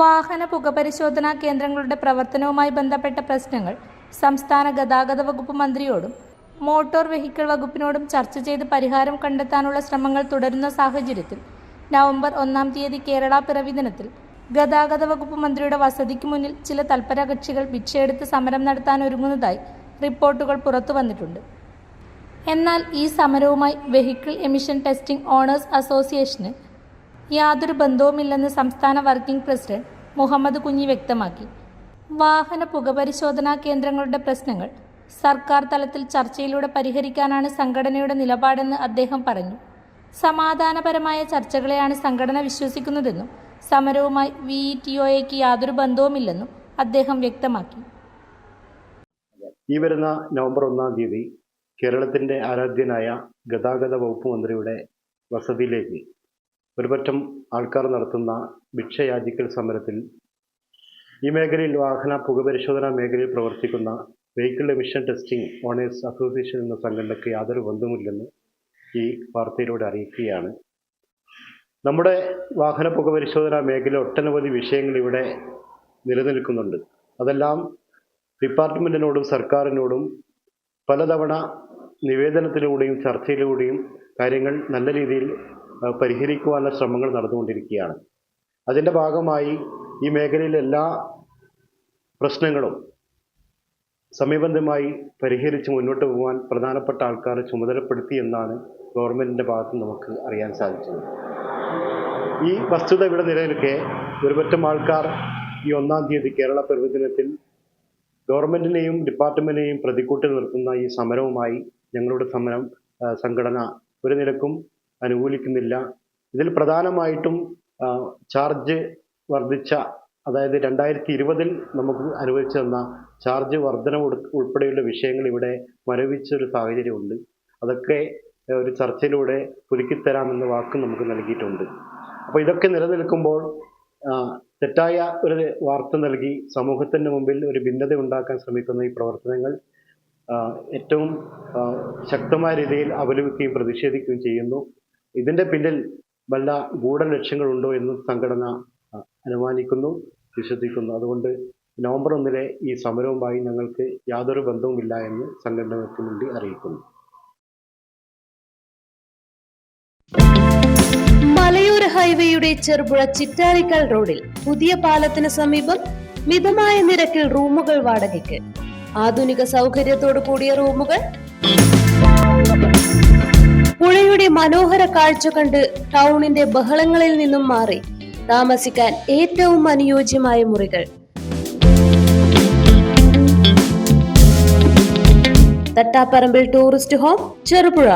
വാഹന പുകപരിശോധനാ കേന്ദ്രങ്ങളുടെ പ്രവർത്തനവുമായി ബന്ധപ്പെട്ട പ്രശ്നങ്ങൾ സംസ്ഥാന ഗതാഗത വകുപ്പ് മന്ത്രിയോടും മോട്ടോർ വെഹിക്കിൾ വകുപ്പിനോടും ചർച്ച ചെയ്ത് പരിഹാരം കണ്ടെത്താനുള്ള ശ്രമങ്ങൾ തുടരുന്ന സാഹചര്യത്തിൽ നവംബർ ഒന്നാം തീയതി കേരള പിറവി ദിനത്തിൽ ഗതാഗത വകുപ്പ് മന്ത്രിയുടെ വസതിക്ക് മുന്നിൽ ചില തൽപര കക്ഷികൾ ഭിക്ഷയെടുത്ത് സമരം നടത്താൻ ഒരുങ്ങുന്നതായി റിപ്പോർട്ടുകൾ പുറത്തു വന്നിട്ടുണ്ട്. എന്നാൽ ഈ സമരവുമായി വെഹിക്കിൾ എമിഷൻ ടെസ്റ്റിംഗ് ഓണേഴ്സ് അസോസിയേഷന് യാതൊരു ബന്ധവുമില്ലെന്ന് സംസ്ഥാന വർക്കിംഗ് പ്രസിഡന്റ് മുഹമ്മദ് കുഞ്ഞി വ്യക്തമാക്കി. വാഹന പുകപരിശോധനാ കേന്ദ്രങ്ങളുടെ പ്രശ്നങ്ങൾ സർക്കാർ തലത്തിൽ ചർച്ചയിലൂടെ പരിഹരിക്കാനാണ് സംഘടനയുടെ നിലപാടെന്ന് അദ്ദേഹം പറഞ്ഞു. സമാധാനപരമായ ചർച്ചകളെയാണ് സംഘടന വിശ്വസിക്കുന്നതെന്നും സമരവുമായി വി ടി ഒയ്ക്ക് യാതൊരു ബന്ധവുമില്ലെന്നും അദ്ദേഹം വ്യക്തമാക്കി. ഈ വരുന്ന നവംബർ ഒന്നാം തീയതി കേരളത്തിന്റെ ആരാധ്യനായ ഗതാഗത വകുപ്പ് മന്ത്രിയുടെ വസതിയിലേക്ക് ഒരുപറ്റം ആൾക്കാർ നടത്തുന്ന ഭിക്ഷയാചിക്കൽ സമരത്തിൽ ഈ മേഖലയിൽ വാഹന പുകപരിശോധനാ മേഖലയിൽ പ്രവർത്തിക്കുന്ന vehicle emission testing owners association എന്ന സംഘടനയ്ക്ക് യാതൊരു ബന്ധവുമില്ലെന്ന് ഈ വാർത്തയിലൂടെ അറിയിക്കുകയാണ്. നമ്മുടെ വാഹന പുകപരിശോധനാ മേഖല ഒട്ടനവധി വിഷയങ്ങൾ ഇവിടെ നിലനിൽക്കുന്നുണ്ട്. അതെല്ലാം ഡിപ്പാർട്ട്മെന്റിനോടും സർക്കാരിനോടും പലതവണ നിവേദനത്തിലൂടെയും ചർച്ചയിലൂടെയും കാര്യങ്ങൾ നല്ല രീതിയിൽ പരിഹരിക്കുവാനുള്ള ശ്രമങ്ങൾ നടന്നുകൊണ്ടിരിക്കുകയാണ്. അതിന്റെ ഭാഗമായി ഈ മേഖലയിലെ എല്ലാ പ്രശ്നങ്ങളും സമയബന്ധമായി പരിഹരിച്ച് മുന്നോട്ട് പോകാൻ പ്രധാനപ്പെട്ട ആൾക്കാരെ ചുമതലപ്പെടുത്തി എന്നാണ് ഗവൺമെന്റിന്റെ ഭാഗത്ത് നമുക്ക് അറിയാൻ സാധിച്ചത്. ഈ വസ്തുത ഇവിടെ നിലനിൽക്കെ ഒരുപറ്റം ആൾക്കാർ ഈ ഒന്നാം തീയതി കേരള പ്രവചനത്തിൽ ഗവൺമെന്റിനെയും ഡിപ്പാർട്ട്മെന്റിനെയും പ്രതിക്കൂട്ടിൽ നിർത്തുന്ന ഈ സമരവുമായി ഞങ്ങളുടെ സമരം സംഘടന ഒരു നിലക്കും അനുകൂലിക്കുന്നില്ല. ഇതിൽ പ്രധാനമായിട്ടും ചാർജ് വർദ്ധിച്ച അതായത് രണ്ടായിരത്തി ഇരുപതിൽ നമുക്ക് അനുവദിച്ചു തന്ന ചാർജ് വർധന ഉൾപ്പെടെയുള്ള വിഷയങ്ങൾ ഇവിടെ മരവിച്ച ഒരു സാഹചര്യമുണ്ട്. അതൊക്കെ ഒരു ചർച്ചയിലൂടെ പുതുക്കിത്തരാമെന്ന വാക്ക് നമുക്ക് നൽകിയിട്ടുണ്ട്. അപ്പോൾ ഇതൊക്കെ നിലനിൽക്കുമ്പോൾ തെറ്റായ ഒരു വാർത്ത നൽകി സമൂഹത്തിന്റെ മുമ്പിൽ ഒരു ഭിന്നത ഉണ്ടാക്കാൻ ശ്രമിക്കുന്ന ഈ പ്രവർത്തനങ്ങൾ ഏറ്റവും ശക്തമായ രീതിയിൽ അപലപിക്കുകയും പ്രതിഷേധിക്കുകയും ചെയ്യുന്നു. ഇതിന്റെ പിന്നിൽ വല്ല ഗൂഢലക്ഷ്യങ്ങളുണ്ടോ എന്ന് സംഘടന അനുമാനിക്കുന്നു വിശ്വസിക്കുന്നു. അതുകൊണ്ട് നവംബർ ഒന്നിലെ ഈ സമരവുമായി ഞങ്ങൾക്ക് യാതൊരു ബന്ധവുമില്ല എന്ന് സംഘടനകൾക്ക് വേണ്ടി അറിയിക്കുന്നു. മലയോര ഹൈവേയുടെ ചെറുപുഴ ചിറ്റാരിക്കൽ റോഡിൽ പുതിയ പാലത്തിന് സമീപം മിതമായ നിരക്കിൽ റൂമുകൾ വാടകയ്ക്ക്. ആധുനിക സൗകര്യത്തോടു കൂടിയ റൂമുകൾ മനോഹര കാഴ്ച കണ്ട് ടൗണിന്റെ ബഹളങ്ങളിൽ നിന്നും മാറി താമസിക്കാൻ ഏറ്റവും അനുയോജ്യമായ മുറികൾ. തട്ടാപ്പറമ്പിൽ ടൂറിസ്റ്റ് ഹോം ചെറുപുഴ.